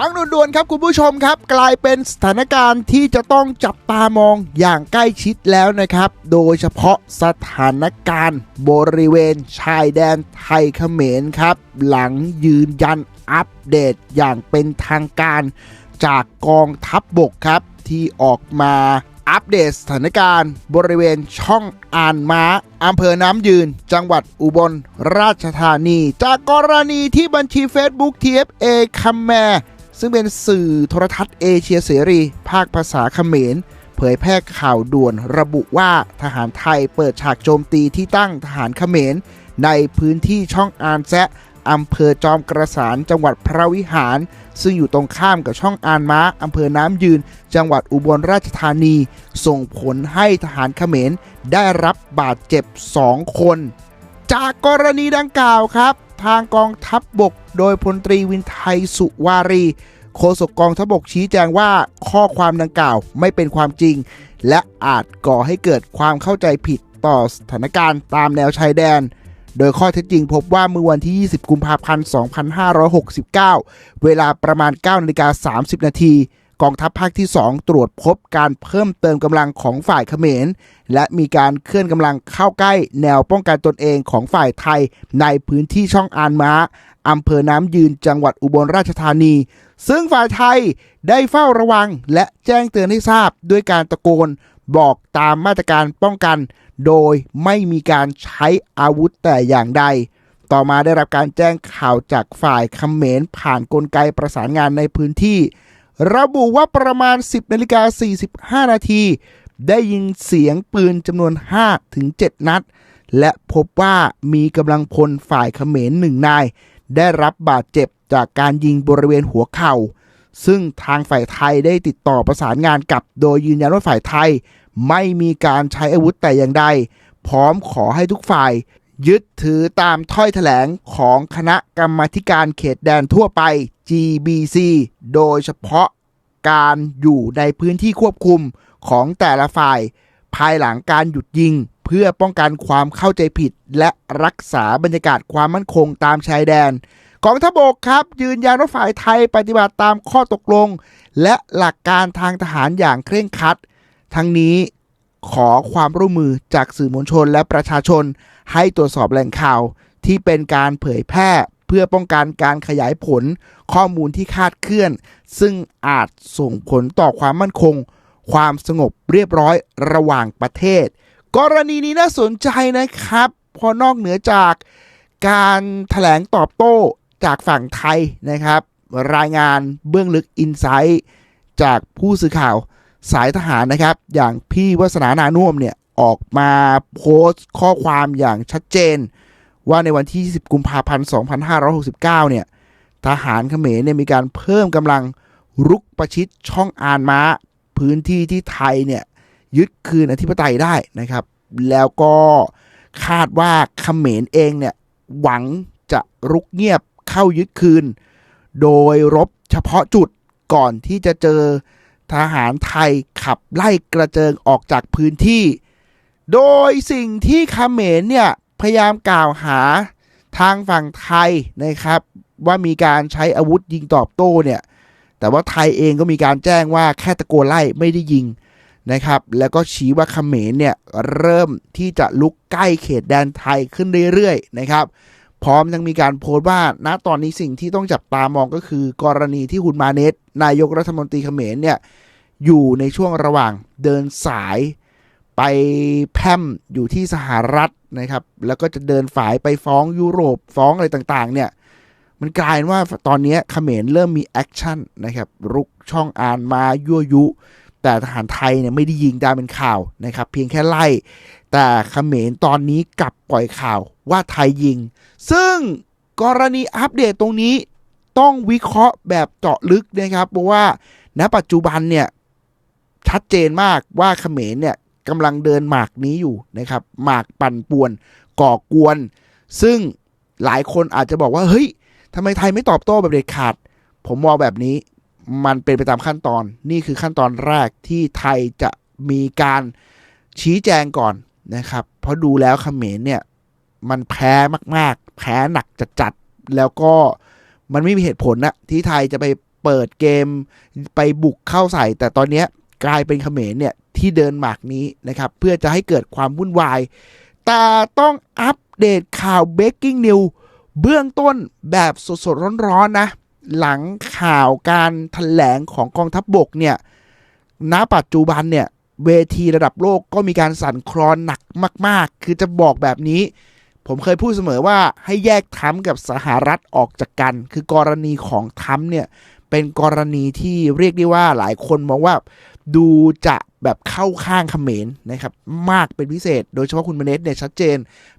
ฟังด่วนๆครับคุณผู้ชมครับ กลายเป็นสถานการณ์ที่จะต้องจับตามองอย่างใกล้ชิดแล้วนะครับ โดยเฉพาะสถานการณ์บริเวณชายแดนไทยเขมรครับ หลังยืนยันอัปเดตอย่างเป็นทางการ จากกองทัพบบกครับ ที่ออกมาอัปเดตสถานการณ์บริเวณช่องอ่านม้าอำเภอน้ำยืน จังหวัดอุบลราชธานี จากกรณีที่บัญชี Facebook TFA คัมแม ซึ่งเป็นสื่อโทรทัศน์เอเชียเสรี ภาคภาษาเขมร เผยแพร่ข่าวด่วนระบุว่าทหารไทยเปิดฉากโจมตีที่ตั้งทหารเขมร ในพื้นที่ช่องอานแซะอำเภอจอมกระสานจังหวัดพระวิหาร ซึ่งอยู่ตรงข้ามกับช่องอานม้าอำเภอน้ำยืน จังหวัดอุบลราชธานี ส่งผลให้ทหารเขมร ได้รับบาดเจ็บ 2 คน จากกรณีดังกล่าวครับ ทางกองทัพบบก โดยพลตรีวินไทยสุวารี โฆษกกองทัพบกชี้แจงว่าข้อความดังกล่าวไม่เป็นความจริง และอาจก่อให้เกิดความเข้าใจผิดต่อสถานการณ์ตามแนวชายแดน โดยข้อเท็จจริงพบว่าเมื่อวันที่ 20 กุมภาพันธ์ 2569 เวลาประมาณ9นาฬิกา30 นาที กองทัพภาคที่ 2 ตรวจพบการเพิ่มเติมกำลังของฝ่ายเขมร และมีการเคลื่อนกำลังเข้าใกล้แนวป้องกันตนเองของฝ่ายไทย ในพื้นที่ช่องอานม้าอำเภอน้ำยืนจังหวัดอุบลราชธานี ซึ่งฝ่ายไทยได้เฝ้าระวังและแจ้งเตือนให้ทราบด้วยการตะโกนบอกตามมาตรการป้องกัน โดยไม่มีการใช้อาวุธแต่อย่างใด ต่อมาได้รับการแจ้งข่าวจากฝ่ายเขมรผ่านนกลไกประสานงานในพื้นที่ ระบุว่าประมาณ 10นาฬิกา45 นาที ได้ยินเสียงปืนจำนวน 5 ถึง 7 นัด และพบว่ามีกำลังพลฝ่ายเขมรหนึ่งนาย ได้รับบาดเจ็บจากการยิงบริเวณหัวเข่า ซึ่งทางฝ่ายไทยได้ติดต่อประสานงานกับ โดยยืนยันว่าฝ่ายไทย ไม่มีการใช้อาวุธแต่อย่างใด พร้อมขอให้ทุกฝ่าย ยึดถือตามถ้อยแถลงของคณะกรรมาธิการเขตแดนทั่วไป GBC โดยเฉพาะ การอยู่ในพื้นที่ควบคุมของแต่ละฝ่าย ภายหลังการหยุดยิง เพื่อป้องกันความเข้าใจผิด และรักษาบรรยากาศความมั่นคงตามชายแดนกองทัพบกครับ ยืนยันว่าฝ่ายไทยปฏิบัติตามข้อตกลง และหลักการทางทหารอย่างเคร่งครัด ทั้งนี้ขอความร่วมมือจากสื่อมวลชนและประชาชน ให้ตรวจสอบแหล่งข่าวที่เป็นการเผยแพร่ เพื่อป้องกันการขยายผลข้อมูลที่คาดเคลื่อน ซึ่งอาจส่งผลต่อความมั่นคง ความสงบเรียบร้อยระหว่างประเทศ กรณีนี้น่าสนใจนะครับเพอนอกเหนือจากการถแถลงตอบโต้จากฝั่งไทยนะครับ รายงานเบื้องลึกอินไซต์จากผู้สื่อข่าวสายทหารนะครับ อย่างพี่วัฒนานานุ่มเนี่ยออกมาโพสต์ข้อความอย่างชัดเจน ว่าในวันที่ 20 กุมภาพันธ์ 2569 เนี่ย ทหารเขมรเนี่ยมีการเพิ่มกำลังรุกประชิดช่องอานม้า พื้นที่ที่ไทยเนี่ยยึดคืนอธิปไตยได้นะครับ แล้วก็คาดว่าเขมรเองเนี่ยหวังจะรุกเงียบเข้ายึดคืน โดยรบเฉพาะจุดก่อนที่จะเจอทหารไทยขับไล่กระเจิงออกจากพื้นที่ โดยสิ่งที่เขมรเนี่ย พยายามกล่าวหาทางฝั่งไทยนะครับ ว่ามีการใช้อาวุธยิงตอบโต้เนี่ยแต่ว่าไทยเองก็มีการแจ้งว่าแค่ตะโกนไล่ไม่ได้ยิงนะครับ แล้วก็ชี้ว่าเขมรเนี่ยเริ่มที่จะลุกใกล้เขตแดนไทยขึ้นเรื่อยๆนะครับ พร้อมทั้งมีการโพสต์ว่าณตอนนี้สิ่งที่ต้องจับตามองก็คือ กรณีที่คุณมาเนตนายกรัฐมนตรีเขมรเนี่ยอยู่ในช่วงระหว่างเดินสาย ไปแพมอยู่ที่สหรัฐนะครับ แล้วก็จะเดินฝ่ายไปฟ้องยุโรปฟ้องอะไรต่างๆ เนี่ยมันกลายว่าตอนนี้เขมรเริ่มมีแอคชั่นนะครับรุกช่องอ่านมายั่วยุ แต่ทหารไทยเนี่ยไม่ได้ยิงตามเป็นข่าวนะครับ เพียงแค่ไล่ แต่เขมรตอนนี้กลับปล่อยข่าวว่าไทยยิง ซึ่งกรณีอัปเดตตรงนี้ต้องวิเคราะห์แบบเจาะลึกนะครับ เพราะว่าณปัจจุบันเนี่ยชัดเจนมากว่าเขมรเนี่ย กำลังเดินหมากนี้อยู่นะครับ หมากปั่นป่วนก่อกวน ซึ่งหลายคนอาจจะบอกว่าเฮ้ยทำไมไทยไม่ตอบโต้แบบเด็ดขาด ผมมองแบบนี้มันเป็นไปตามขั้นตอน นี่คือขั้นตอนแรกที่ไทยจะมีการชี้แจงก่อนนะครับ เพราะดูแล้วเขมรเนี่ยมันแพ้มาก ๆ แพ้หนักจัดๆแล้วก็มันไม่มีเหตุผลนะที่ไทยจะไปเปิดเกมไปบุกเข้าใส่ แต่ตอนเนี้ย กลายเป็นเขมรเนี่ยที่เดินหมากนี้นะครับ เพื่อจะให้เกิดความวุ่นวาย แต่ต้องอัปเดตข่าว breaking news เบื้องต้นแบบสดๆร้อนๆนะ หลังข่าวการถแถลงของกองทัพบบกเนี่ยณปัจจุบันเนี่ยเวทีระดับโลกก็มีการสั่นคลอนหนักมาก ๆ คือจะบอกแบบนี้ ผมเคยพูดเสมอว่าให้แยกทรัมกับสหรัฐออกจากกัน คือกรณีของทรัมเนี่ยเป็นกรณีที่เรียกได้ว่าหลายคนมองว่า ดูจะแบบเข้าข้างเขมรนะครับ มากเป็นพิเศษ โดยเฉพาะคุณมเนสเนี่ยชัดเจน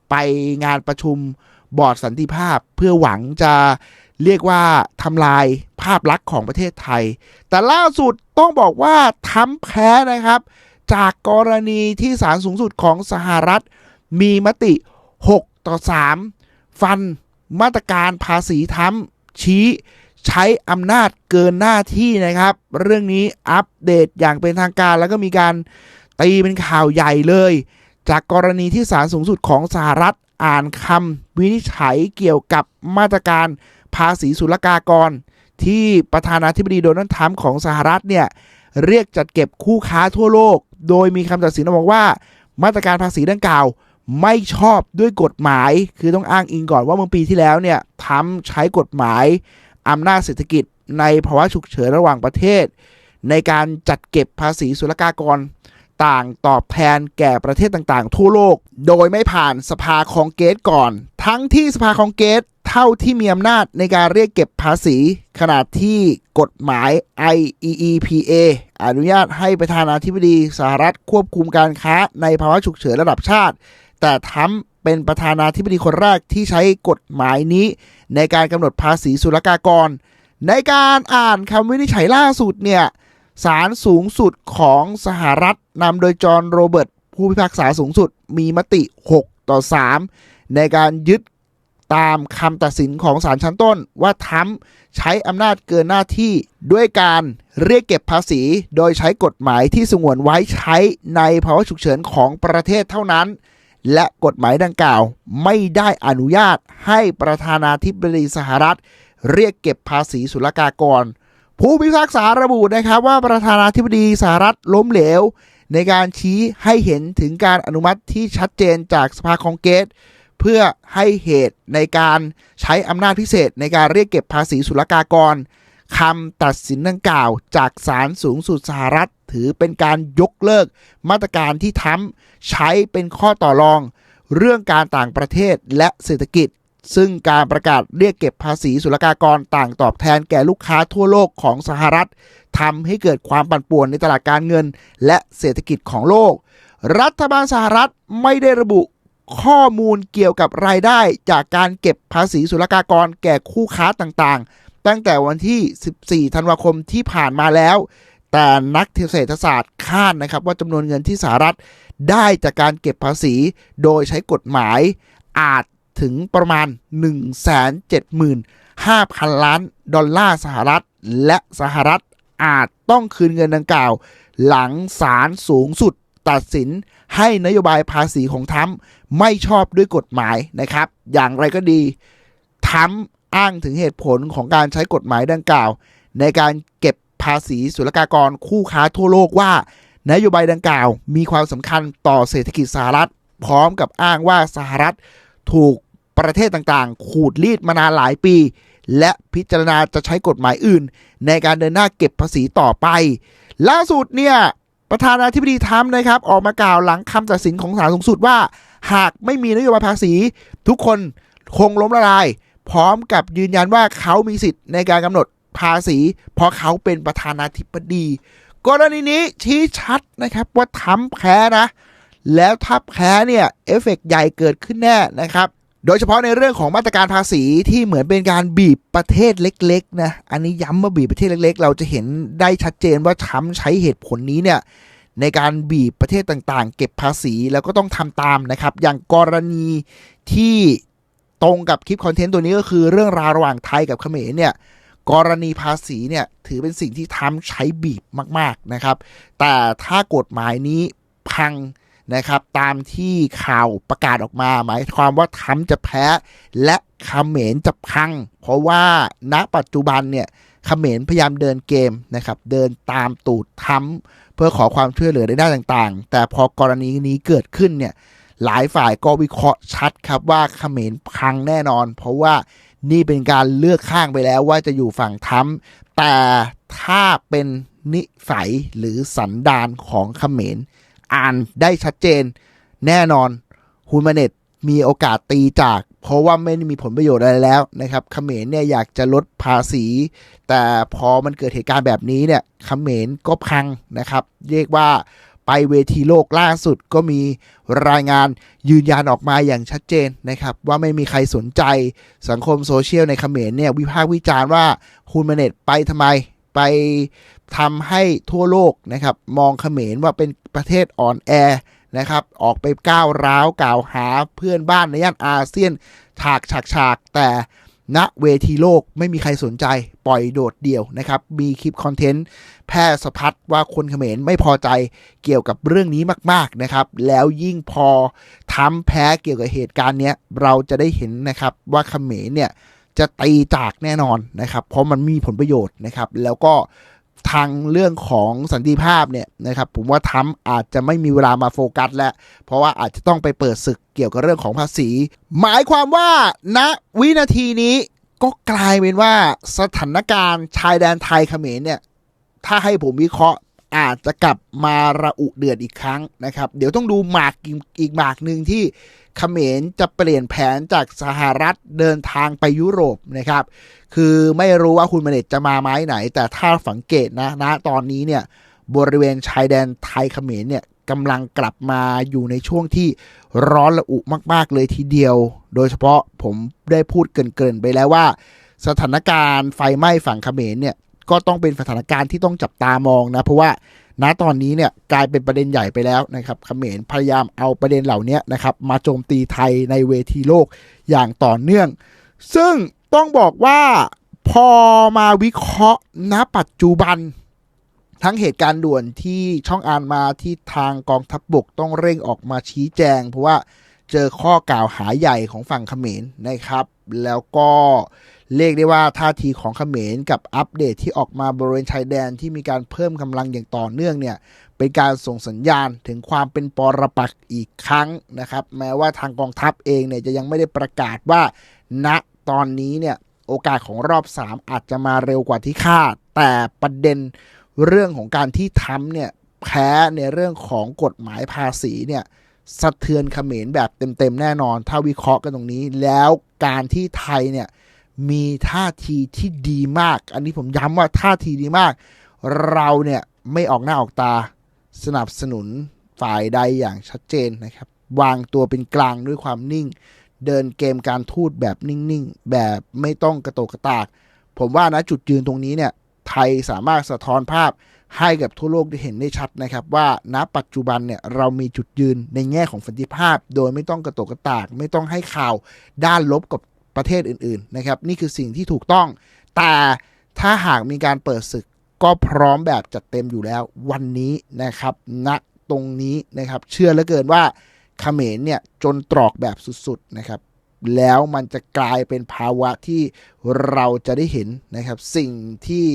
ไปงานประชุมบอร์ดสันติภาพ เพื่อหวังจะเรียกว่าทำลายภาพลักษณ์ของประเทศไทย แต่ล่าสุดต้องบอกว่าทำแพ้นะครับ จากกรณีที่ศาลสูงสุดของสหรัฐ มีมติ 6 ต่อ 3 ฟันมาตรการภาษีทำชี้ ใช้อำนาจเกินหน้าที่นะครับ เรื่องนี้อัปเดตอย่างเป็นทางการแล้วก็มีการตีเป็นข่าวใหญ่เลย จากกรณีที่ศาลสูงสุดของสหรัฐอ่านคำวินิจฉัยเกี่ยวกับมาตรการภาษีศุลกากร ที่ประธานาธิบดีโดนัลด์ทรัมป์ของสหรัฐเนี่ย เรียกจัดเก็บคู่ค้าทั่วโลก โดยมีคำตัดสินออกว่า มาตรการภาษีดังกล่าว ไม่ชอบด้วยกฎหมาย คือต้องอ้างอิงก่อนว่าเมื่อปีที่แล้วเนี่ยทำใช้กฎหมาย อำนาจเศรษฐกิจในภาวะฉุกเฉินระหว่างประเทศ ในการจัดเก็บภาษีศุลกากรต่างตอบแทนแก่ประเทศต่างๆ ทั่วโลก โดยไม่ผ่านสภาคองเกสก่อน ทั้งที่สภาคองเกสเท่าที่มีอำนาจในการเรียกเก็บภาษี ขณะที่กฎหมาย IEEPA อนุญาตให้ประธานาธิบดีสหรัฐควบคุมการค้าในภาวะฉุกเฉินระดับชาติ แต่ทรัม เป็นประธานาธิบดีคนแรกที่ใช้กฎหมายนี้ ในการกำหนดภาษีศุลกากร ในการอ่านคำวินิจฉัยล่าสุดเนี่ยศาลสูงสุดของสหรัฐนำโดยจอห์นโรเบิร์ตผู้พิพากษาสูงสุดมีมติ 6 ต่อ 3 ในการยึดตามคำตัดสินของศาลชั้นต้น ว่าทรัมใช้อำนาจเกินหน้าที่ด้วยการเรียกเก็บภาษี โดยใช้กฎหมายที่สงวนไว้ใช้ในภาวะฉุกเฉินของประเทศเท่านั้น และกฎหมายดังกล่าวไม่ได้อนุญาตให้ประธานาธิบดีสหรัฐ เรียกเก็บภาษีศุลกากร ผู้พิพากษาระบุนะครับว่าประธานาธิบดีสหรัฐล้มเหลว ในการชี้ให้เห็นถึงการอนุมัติที่ชัดเจนจากสภาคองเกสเพื่อให้เหตุในการใช้อำนาจพิเศษในการเรียกเก็บภาษีศุลกากรคำตัดสินดังกล่าวจากศาลสูงสุดสหรัฐ ถือเป็นการยกเลิก มาตรการที่ทำใช้เป็นข้อต่อรอง เรื่องการต่างประเทศและเศรษฐกิจ ซึ่งการประกาศเรียกเก็บภาษีศุลกากรต่างตอบแทนแก่ลูกค้าทั่วโลกของสหรัฐทำให้เกิดความปั่นป่วนในตลาดการเงิน และเศรษฐกิจของโลก รัฐบาลสหรัฐไม่ได้ระบุข้อมูลเกี่ยวกับรายได้จากการเก็บภาษีศุลกากรแก่คู่ค้าต่างๆ ตั้งแต่วันที่ 14 ธันวาคมที่ผ่านมาแล้ว แต่นักเศรษฐศาสตร์คาดนะครับว่าจำนวนเงินที่สหรัฐได้จากการเก็บภาษีโดยใช้กฎหมายอาจถึงประมาณ 175,000 ล้านดอลลาร์สหรัฐ และสหรัฐอาจต้องคืนเงินดังกล่าว หลังศาลสูงสุดตัดสินให้นโยบายภาษีของทรัมไม่ชอบด้วยกฎหมายนะครับ อย่างไรก็ดีทรัมอ้างถึงเหตุผลของการใช้กฎหมายดังกล่าว ในการเก็บาษีศุลกากรคู่ค้าทั่วโลกว่า นโยบายดังกล่าว มีความสำคัญต่อเศรษฐกิจสหรัฐ พร้อมกับอ้างว่าสหรัฐถูกประเทศต่างๆ ขูดรีดมานานหลายปี และพิจารณาจะใช้กฎหมายอื่น ในการเดินหน้าเก็บภาษีต่อไป ล่าสุดเนี่ยประธานาธิบดีทรัมป์นะครับ ออกมากล่าวหลังคำตัดสินของศาลสูงสุดว่า หากไม่มีนโยบายภาษี ทุกคนคงล้มละลาย พร้อมกับยืนยันว่าเขามีสิทธิ์ในการกำหนด ภาษี เพราะเขาเป็นประธานาธิบดี กรณีนี้ชี้ชัดนะครับว่าทรัมป์แพ้นะ แล้วถ้าแพ้เนี่ยเอฟเฟกต์ใหญ่เกิดขึ้นแน่นะครับโดยเฉพาะในเรื่องของมาตรการภาษีที่เหมือนเป็นการบีบประเทศเล็กๆนะอันนี้ย้ำว่าบีบประเทศเล็ก ๆ เราจะเห็นได้ชัดเจนว่าทรัมป์ใช้เหตุผลนี้เนี่ยในการบีบประเทศต่างๆ เก็บภาษีแล้วก็ต้องทำตามนะครับ อย่างกรณีที่ตรงกับคลิปคอนเทนต์ตัวนี้ก็คือเรื่องราวระหว่างไทยกับเขมรเนี่ย กรณีภาษีเนี่ยถือเป็นสิ่งที่ทรัมใช้บีบมาก ๆนะครับ แต่ถ้ากฎหมายนี้พังนะครับ ตามที่ข่าวประกาศออกมา หมายความว่าทรัมจะแพ้ และเขมรจะพัง เพราะว่าณปัจจุบันเนี่ยเขเขมรพยายามเดินเกมนะครับ เดินตามตูดทั้มเพื่อขอความช่วยเหลือในด้านต่างๆ แต่พอกรณีนี้เกิดขึ้นเนี่ยหลายฝ่ายก็วิเคราะห์ชัดครับว่าเขมรพังแน่นอน เพราะว่า นี่เป็นการเลือกข้างไปแล้วว่าจะอยู่ฝั่งทั้มแต่ถ้าเป็นนิสัยหรือสันดานของเขมร อ่านได้ชัดเจน แน่นอนฮุนมาเน็ตมีโอกาสตีจาก เพราะว่าไม่ได้มีผลประโยชน์อะไรแล้วนะครับเขมรเนี่ยอยากจะลดภาษี แต่พอมันเกิดเหตุการณ์แบบนี้เนี่ยเขมรก็พังนะครับ เรียกว่า ไปเวทีโลกล่าสุดก็มีรายงานยืนยันออกมาอย่างชัดเจนนะครับ ว่าไม่มีใครสนใจสังคมโซเชียลในเขมรเนี่ย วิพากษ์วิจารณ์ว่าฮุนมเนตไปทำไมไปทำให้ทั่วโลกนะครับ มองเขมรว่าเป็นประเทศอ่อนแอนะครับ ออกไปก้าวร้าวกล่าวหาเพื่อนบ้านในย่านอาเซียนฉากฉากฉากแต่ ณเวทีโลกไม่มีใครสนใจปล่อยโดดเดี่ยวนะครับ มีคลิปคอนเทนต์แพร่สะพัดว่าคนเขมรไม่พอใจเกี่ยวกับเรื่องนี้มาก ๆนะครับ แล้วยิ่งพอทำแพ้เกี่ยวกับเหตุการณ์เนี้ยเราจะได้เห็นนะครับว่าเขมรเนี่ยจะตีจากแน่นอนนะครับ เพราะมันมีผลประโยชน์นะครับ แล้วก็ ทางเรื่องของสันติภาพเนี่ยนะครับผมว่าทำอาจจะไม่มีเวลามาโฟกัสแล้ว เพราะว่าอาจจะต้องไปเปิดศึกเกี่ยวกับเรื่องของภาษี หมายความว่าณวินาทีนี้ก็กลายเป็นว่าสถานการณ์ชายแดนไทยเขมรเนี่ย ถ้าให้ผมวิเคราะห์ อาจจะกลับมาระอุเดือดอีกครั้งนะครับ เดี๋ยวต้องดูหมากอีกหมากหนึ่งที่เขมรจะเปลี่ยนแผนจากสหรัฐเดินทางไปยุโรปนะครับ คือไม่รู้ว่าคุณมเนตจะมาไม้ไหน แต่ถ้าสังเกตนะนะตอนนี้เนี่ยบริเวณชายแดนไทยเขมรเนี่ยกำลังกลับมาอยู่ในช่วงที่ร้อนระอุมาก ๆ เลยทีเดียว โดยเฉพาะผมได้พูดเกินๆไปแล้วว่า สถานการณ์ไฟไหม้ฝั่งเขมรเนี่ย ก็ต้องเป็นสถานการณ์ที่ต้องจับตามองนะ เพราะว่าณตอนนี้เนี่ยกลายเป็นประเด็นใหญ่ไปแล้วนะครับเขมรพยายามเอาประเด็นเหล่านี้นะครับมาโจมตีไทยในเวทีโลกอย่างต่อเนื่อง ซึ่งต้องบอกว่าพอมาวิเคราะห์ณปัจจุบันทั้งเหตุการณ์ด่วนที่ช่องอ่านมาที่ทางกองทัพบบกต้องเร่งออกมาชี้แจง เพราะว่าเจอข้อกล่าวหาใหญ่ของฝั่งเขมรนะครับ แล้วก็ เรียกได้ว่าท่าทีของเขมรกับอัปเดตที่ออกมาบริเวณชายแดนที่มีการเพิ่มกำลังอย่างต่อเนื่องเนี่ยเป็นการส่งสัญญาณถึงความเป็นปรปักษ์อีกครั้งนะครับ แม้ว่าทางกองทัพเองเนี่ยจะยังไม่ได้ประกาศว่าณตอนนี้เนี่ยโอกาสของรอบ 3 อาจจะมาเร็วกว่าที่คาด แต่ประเด็นเรื่องของการที่ทำเนี่ยแพ้ในเรื่องของกฎหมายภาษีเนี่ยสะเทือนเขมรแบบเต็มๆแน่นอน ถ้าวิเคราะห์กันตรงนี้ แล้วการที่ไทยเนี่ย มีท่าทีที่ดีมาก อันนี้ผมย้ำว่าท่าทีดีมาก เราเนี่ยไม่ออกหน้าออกตาสนับสนุนฝ่ายใดอย่างชัดเจนนะครับ วางตัวเป็นกลางด้วยความนิ่ง เดินเกมการทูตแบบนิ่งๆ แบบไม่ต้องกระโตกกระตาก ผมว่านะจุดยืนตรงนี้เนี่ย ไทยสามารถสะท้อนภาพให้กับทั่วโลกได้เห็นได้ชัดนะครับ ว่าณปัจจุบันเนี่ยเรามีจุดยืนในแง่ของสันติภาพ โดยไม่ต้องกระโตกกระตาก ไม่ต้องให้ข่าวด้านลบกับ ประเทศอื่นๆนะครับนี่คือสิ่งที่ถูกต้อง แต่ถ้าหากมีการเปิดศึกก็พร้อมแบบจัดเต็มอยู่แล้ววันนี้นะครับณตรงนี้นะครับ เชื่อเหลือเกินว่าเขมรเนี่ยจนตรอกแบบสุดๆนะครับ แล้วมันจะกลายเป็นภาวะที่เราจะได้เห็นนะครับ สิ่งที่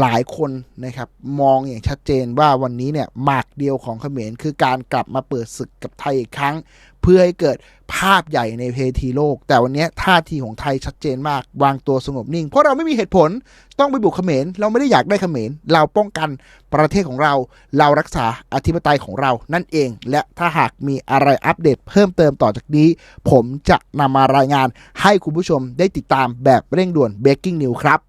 หลายคนนะครับมองอย่างชัดเจนว่าวันนี้เนี่ยหมากเดียวของเขมรคือการกลับมาเปิดศึกกับไทยอีกครั้ง เพื่อให้เกิดภาพใหญ่ในเพทีโลก แต่วันนี้ท่าทีของไทยชัดเจนมาก วางตัวสงบนิ่ง เพราะเราไม่มีเหตุผลต้องไปบุกเขมร เราไม่ได้อยากได้เขมร เราป้องกันประเทศของเรา เรารักษาอธิปไตยของเรานั่นเอง และถ้าหากมีอะไรอัปเดตเพิ่มเติมต่อจากนี้ ผมจะนำมารายงานให้คุณผู้ชมได้ติดตามแบบเร่งด่วน breaking news ครับ